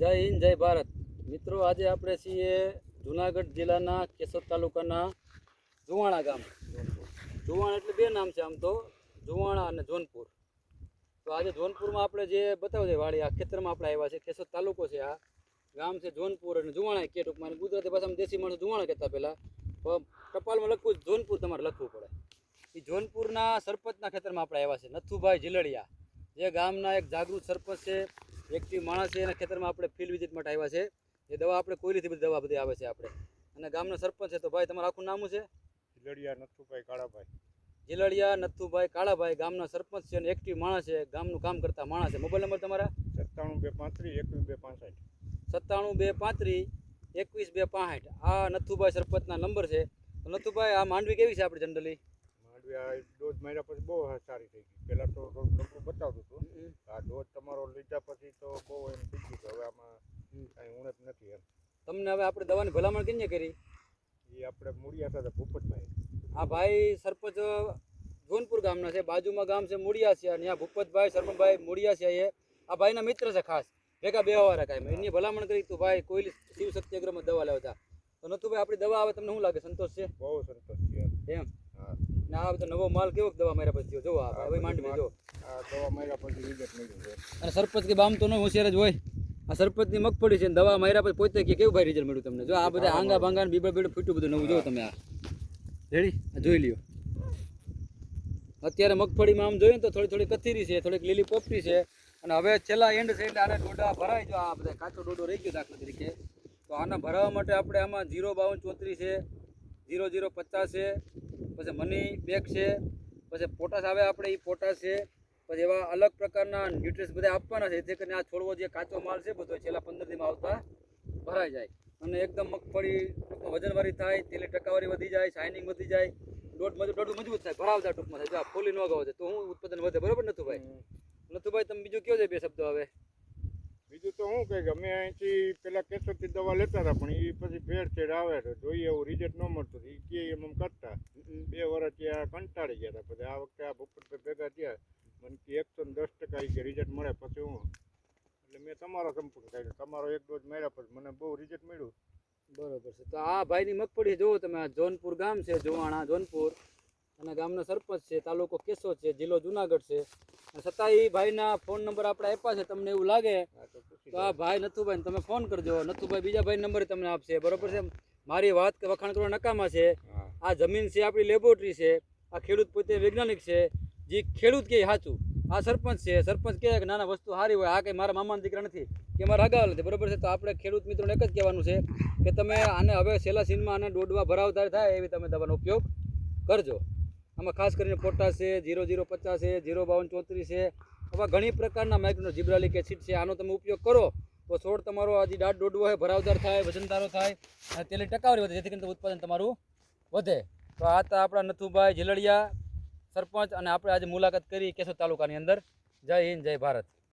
જય હિન્દ, જય ભારત. મિત્રો, આજે આપણે છીએ જુનાગઢ જિલ્લાના કેશોદ તાલુકાના જુવાણા ગામ. જુવાણા એટલે બે નામ છે આમ તો, જુવાણા અને જોનપુર. તો આજે જોનપુરમાં આપણે જે બતાવજે વાડી, આ ખેતરમાં આપણે આવ્યા છે કેશોદ તાલુકો છે આ. ગામ છે જોનપુર અને જુવાણા કે ટૂંકમાં. ગુજરાતી ભાષામાં દેશી માણસો જુવાણા કહેતા પહેલાં. ટપાલમાં લખવું જોનપુર તમારે લખવું પડે. એ જોનપુરના સરપંચના ખેતરમાં આપણે આવ્યા છે નથુભાઈ જીલડિયા જે ગામના એક જાગૃત સરપંચ છે એક્ટિવ માણસ છે એના ખેતરમાં આપણે ફિલ્ડ વિઝિટ માટે આવ્યા છે. એ દવા આપણે કોઈલીથી બધી દવા બધી આવે છે આપણે. અને ગામનો સરપંચ છે તો ભાઈ તમારું આખું નામ છે? જીલડિયા નથુભાઈ કાળાભાઈ. જીલડિયા નથુભાઈ કાળાભાઈ ગામના સરપંચ છે અને એક્ટિવ માણસ છે ગામનું કામ કરતા માણસ છે. મોબાઈલ નંબર તમારા? સત્તાણું બે પાંત્રીસ એકવીસ બે પાંસઠ. સત્તાણું બે પાંત્રીસ એકવીસ બે પાંસઠ. આ નથુભાઈ સરપંચના નંબર છે. તો નથુભાઈ આ માંડવી કેવી છે આપણે જનરલી ડોઝ માર્યા પછી બહુ સારી થઈ ગઈ. પહેલાં તો થોડુંક બતાવતું હતું. આ ડોઝ તમારો લીધા પછી તો બહુ એમ થઈ ગયું કે હવે આમાં કાંઈ ઉણપ નથી એમ. તમને હવે આપણે દવાની ભલામણ કેમ કરી? એ આપણે મૂળિયા સાથે ભૂપતભાઈ. આ ભાઈ સરપંચ જોનપુર ગામના છે. બાજુમાં ગામ છે મૂળિયા છે અને ત્યાં ભૂપતભાઈ સરપંચભાઈ મૂળિયા છે એ. આ ભાઈના મિત્ર છે ખાસ. ભેગા બે વાળા કાંઈ. એની ભલામણ કરી તું ભાઈ કોઈ શિવ સત્યાગ્રહમાં દવા લાવતા તો નતું ભાઈ આપણી દવા આવે તમને શું લાગે? સંતોષ છે? બહુ સંતોષ છે એમ. આ બધો નવો માલ કેવો દવા માર્યા પછી જો આ હવે માંડવી જો. દવા માર્યા પછી રિઝલ્ટ મળ્યું છે. અને સરપંચ કે બામ તો ન હોશિયાર જ હોય. આ સરપંચની મગફળી છે દવા માર્યા પછી પોતે કે કેવું ભાઈ રિઝલ્ટ મળ્યું તમને? જો આ બધા આંગા ભાંગા ને બીબા બીડું ફૂટ્યું બધું નવું જો તમે આ. રેડી આ જોઈ લ્યો. અત્યારે મગફળીમાં આમ જોઈએ તો થોડી થોડી કથીરી છે થોડીક લીલી પોપટી છે. અને હવે છેલ્લા એન્ડ છે એટલે આને ડોડા ભરાય જો આ બધા કાચો ડોડો રહી ગયો દાખલા તરીકે. તો આના ભરાવા માટે આપણે આમાં જીરો બાવન ચોત્રીસ છે જીરો જીરો પચાસ છે પછી મની બેગ છે પછી પોટાશ આવે આપણે એ પોટાશ છે પછી એવા અલગ પ્રકારના ન્યુટ્રિશ બધા આપવાના છે જેથી કરીને આ છોડવો જે કાચો માલ છે બધો છેલ્લા પંદર દિવસમાં આવતા ભરાઈ જાય. અને એકદમ મગફળી વજનવારી વજનવાળી થાય તેની ટકાવારી વધી જાય શાઇનિંગ વધી જાય દોઢ મજબૂત દોઢ મજબૂત થાય ભરાવતા ટૂંકમાં થાય. જો આ ફોલી ન ગવાય તો હું ઉત્પાદન વધે બરોબર નથી ભાઈ? નતું ભાઈ તમે બીજું કયો છે બે શબ્દો હવે? બીજું તો શું કહે કે અમે અહીંથી પેલા કેસરથી દવા લેતા હતા પણ એ પછી ભેળસેળ આવે તો જોઈએ એવું રિઝલ્ટ ન મળતું. એ કે એમ એમ કરતા. ત્યાં કંટાળી ગયા હતા. પછી આ વખતે આ ભૂપતભાઈ ભેગા થયા. મને કે એકસો ને દસ ટકા કે રિઝલ્ટ મળે પછી હું. એટલે મેં તમારો સંપૂર્ણ કર્યો. તમારો એક ડોઝ માર્યા પછી મને બહુ રિઝલ્ટ મળ્યું. બરોબર છે. તો આ ભાઈની મગફળી જુઓ તમે આ જોનપુર ગામ છે જોવાણા જોનપુર. અને ગામનો સરપંચ છે તાલુકો કેસો છે જિલ્લો જુનાગઢ છે. છતાં એ ભાઈના ફોન નંબર આપણે આપ્યા છે તમને એવું લાગે તો આ ભાઈ નથુભાઈ તમે ફોન કરજો. નથુભાઈ બીજા ભાઈ નંબર તમને આપશે. બરોબર છે? મારી વાત કે વખાણ કરવા નકામા છે. આ જમીન છે, આપણી લેબોરેટરી છે, આ ખેડૂત પોતે વૈજ્ઞાનિક છે, જે ખેડૂત કે સાચું. આ સરપંચ છે, સરપંચ કહે કે નાના, વસ્તુ સારી હોય, આ કંઈ મારા મામાના દીકરા નથી, કે મારા અગાઉ નથી, બરાબર છે? તો આપણે ખેડૂત મિત્રોને એક જ કહેવાનું છે કે તમે આને હવે છેલ્લા સીનમાં આને દોડવા ભરાવદાર થાય એવી તમે દવાનો ઉપયોગ કરજો. આમાં ખાસ કરીને ફોટા છે જીરો જીરો પચાસ છે જીરો બાવન ચોત્રીસ છે. આવા ઘણી પ્રકારના માઇક્રો જીબ્રાલિક એસિડ છે, આનો તમે ઉપયોગ કરો તો છોડ તમારો આજે દાઢ દોડવો હોય, ભરાવદાર થાય, વજનદારો થાય, અને તેની ટકાવારી વધે, જેથી કરીને ઉત્પાદન તમારું વધે. તો આ હતા આપણા નથુભાઈ ઝીલડિયા સરપંચ અને આપણે આજે મુલાકાત કરી કેશોદ તાલુકાની અંદર. જય હિન્દ, જય ભારત.